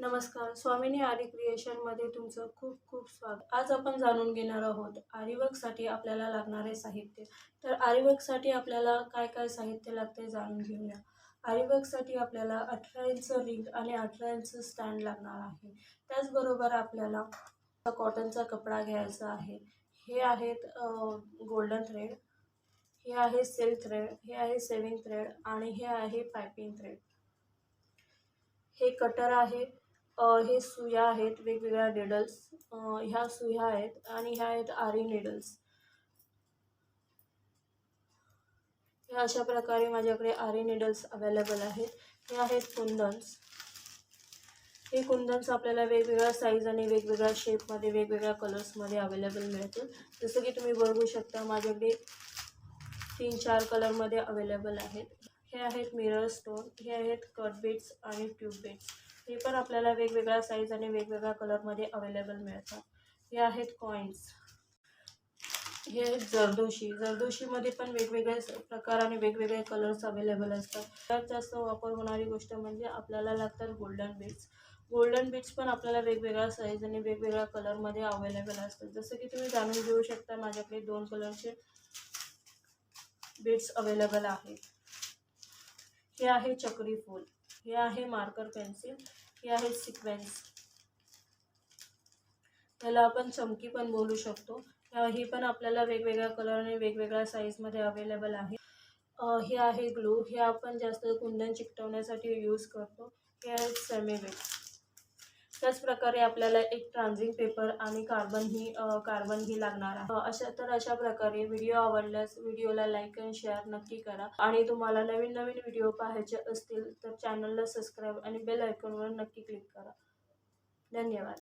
नमस्कार स्वामिनी आरी क्रिएशनमध्ये तुमचं खूप खूप स्वागत. आज आपण जाणून घेणार आहोत आरीवर्कसाठी आपल्याला लागणारे साहित्य. तर आरीवर्कसाठी आपल्याला काय काय साहित्य लागते जाणून घेऊया. आरीवर्कसाठी आपल्याला अठरा इंच रिंग आणि अठरा इंच स्टँड लागणार आहे. त्याचबरोबर आपल्याला कॉटनचा कपडा घ्यायचा आहे. हे आहेत गोल्डन थ्रेड हे आहे सिल्क थ्रेड हे आहे सेविंग थ्रेड आणि हे आहे पायपिंग थ्रेड हे कटर आहे. हे सुया आहेत वेगवेगळ्या निडल्स ह्या सुया आहेत आणि ह्या आहेत आरी निडल्स ह्या अशा प्रकारे माझ्याकडे आरी निडल्स अवेलेबल आहेत. हे आहेत कुंदन्स. हे कुंदन्स आपल्याला वेगवेगळ्या साईज आणि वेगवेगळ्या शेपमध्ये वेगवेगळ्या कलर्समध्ये अवेलेबल मिळतील. जसं की तुम्ही बघू शकता माझ्याकडे तीन चार कलरमध्ये अवेलेबल आहेत. हे आहेत मिरर स्टोन हे आहेत कट बीट्स आणि ट्यूब बीट्स हे पण आपल्याला वेगवेगळ्या साईज आणि वेगवेगळ्या कलरमध्ये अवेलेबल मिळतात. हे आहेत कॉईन्स हे आहेत जरदोशी. जरदोशीमध्ये पण वेगवेगळे प्रकार आणि वेगवेगळे कलर्स अवेलेबल असतात. सगळ्यात जास्त वापर होणारी गोष्ट म्हणजे आपल्याला लागतात गोल्डन बीट्स गोल्डन बीट्स पण आपल्याला वेगवेगळ्या साईज आणि वेगवेगळ्या कलरमध्ये अवेलेबल असतात. जसं की तुम्ही जाणून घेऊ शकता माझ्याकडे दोन कलरचे बीट्स अवेलेबल आहेत. हे आहे चक्री फूल. हे आहे मार्कर पेन्सिल. हे आहे सिक्वेन्स. त्याला आपण चमकी पण बोलू शकतो. ही पण आपल्याला वेगवेगळ्या कलर आणि वेगवेगळ्या साईजमध्ये अवेलेबल आहे. हे आहे ग्लू. हे आपण जास्त कुंदन चिकटवण्यासाठी यूज करतो. हे आहे सेमी त्याचप्रकारे आपल्याला एक ट्रान्झिंग पेपर आणि कार्बन ही कार्बन ही लागणार आहे. अशा तर अशा प्रकारे व्हिडिओ आवडल्यास व्हिडिओला लाईक आणि शेअर नक्की करा. आणि तुम्हाला नवीन नवीन व्हिडिओ पाहायचे असतील तर चॅनलला सबस्क्राईब आणि बेल आयकॉनवर नक्की क्लिक करा. धन्यवाद.